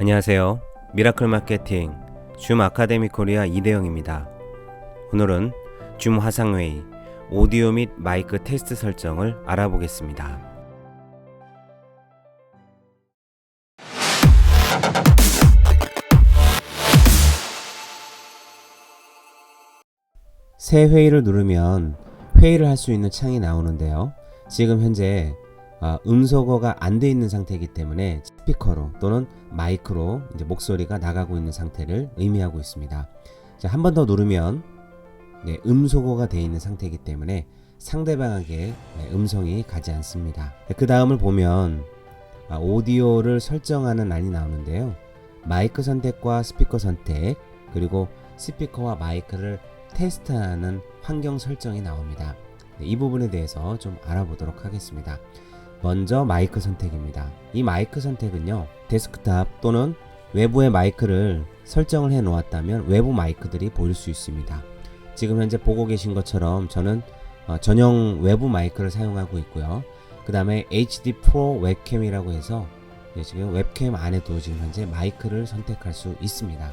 안녕하세요. 미라클 마케팅 줌 아카데미 코리아 이대영입니다. 오늘은 줌 화상회의 오디오 및 마이크 테스트 설정을 알아보겠습니다. 새 회의를 누르면 회의를 할 수 있는 창이 나오는데요. 지금 현재 아, 음소거가 안 돼 있는 상태이기 때문에 스피커로 또는 마이크로 이제 목소리가 나가고 있는 상태를 의미하고 있습니다. 자, 한번 더 누르면 네, 음소거가 돼 있는 상태이기 때문에 상대방에게 네, 음성이 가지 않습니다. 그 다음을 보면 아, 오디오를 설정하는 란이 나오는데요. 마이크 선택과 스피커 선택 그리고 스피커와 마이크를 테스트하는 환경 설정이 나옵니다. 네, 이 부분에 대해서 좀 알아보도록 하겠습니다. 먼저 마이크 선택입니다. 이 마이크 선택은요, 데스크탑 또는 외부의 마이크를 설정을 해 놓았다면 외부 마이크들이 보일 수 있습니다. 지금 현재 보고 계신 것처럼 저는 어, 전용 외부 마이크를 사용하고 있고요. 그 다음에 HD 프로 웹캠이라고 해서 네, 지금 웹캠 안에도 지금 현재 마이크를 선택할 수 있습니다.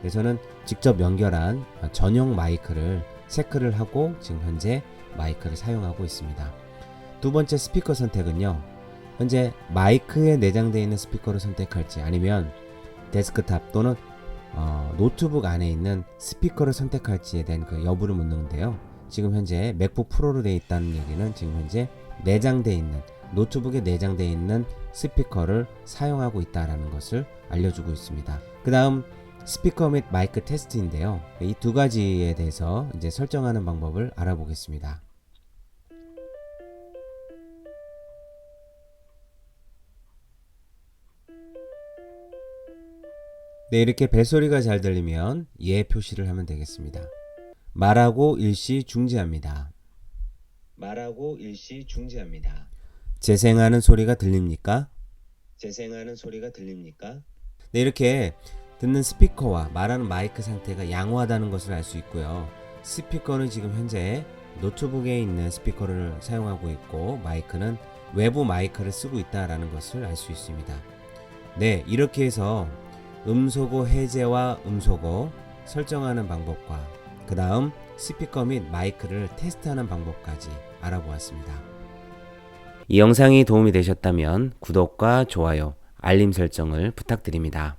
그래서는 직접 연결한 어, 전용 마이크를 체크를 하고 지금 현재 마이크를 사용하고 있습니다. 두 번째 스피커 선택은요. 현재 마이크에 내장되어 있는 스피커를 선택할지 아니면 데스크탑 또는 어, 노트북 안에 있는 스피커를 선택할지에 대한 그 여부를 묻는데요. 지금 현재 맥북 프로로 되어 있다는 얘기는 지금 현재 내장되어 있는 노트북에 내장되어 있는 스피커를 사용하고 있다라는 것을 알려주고 있습니다. 그 다음 스피커 및 마이크 테스트인데요. 이 두 가지에 대해서 이제 설정하는 방법을 알아보겠습니다. 네, 이렇게 벨소리가 잘 들리면 예 표시를 하면 되겠습니다. 말하고 일시 중지합니다. 말하고 일시 중지합니다. 재생하는 소리가 들립니까? 재생하는 소리가 들립니까? 네, 이렇게 듣는 스피커와 말하는 마이크 상태가 양호하다는 것을 알 수 있고요. 스피커는 지금 현재 노트북에 있는 스피커를 사용하고 있고 마이크는 외부 마이크를 쓰고 있다라는 것을 알 수 있습니다. 네, 이렇게 해서 음소거 해제와 음소거 설정하는 방법과 그 다음 스피커 및 마이크를 테스트하는 방법까지 알아보았습니다. 이 영상이 도움이 되셨다면 구독과 좋아요, 알림 설정을 부탁드립니다.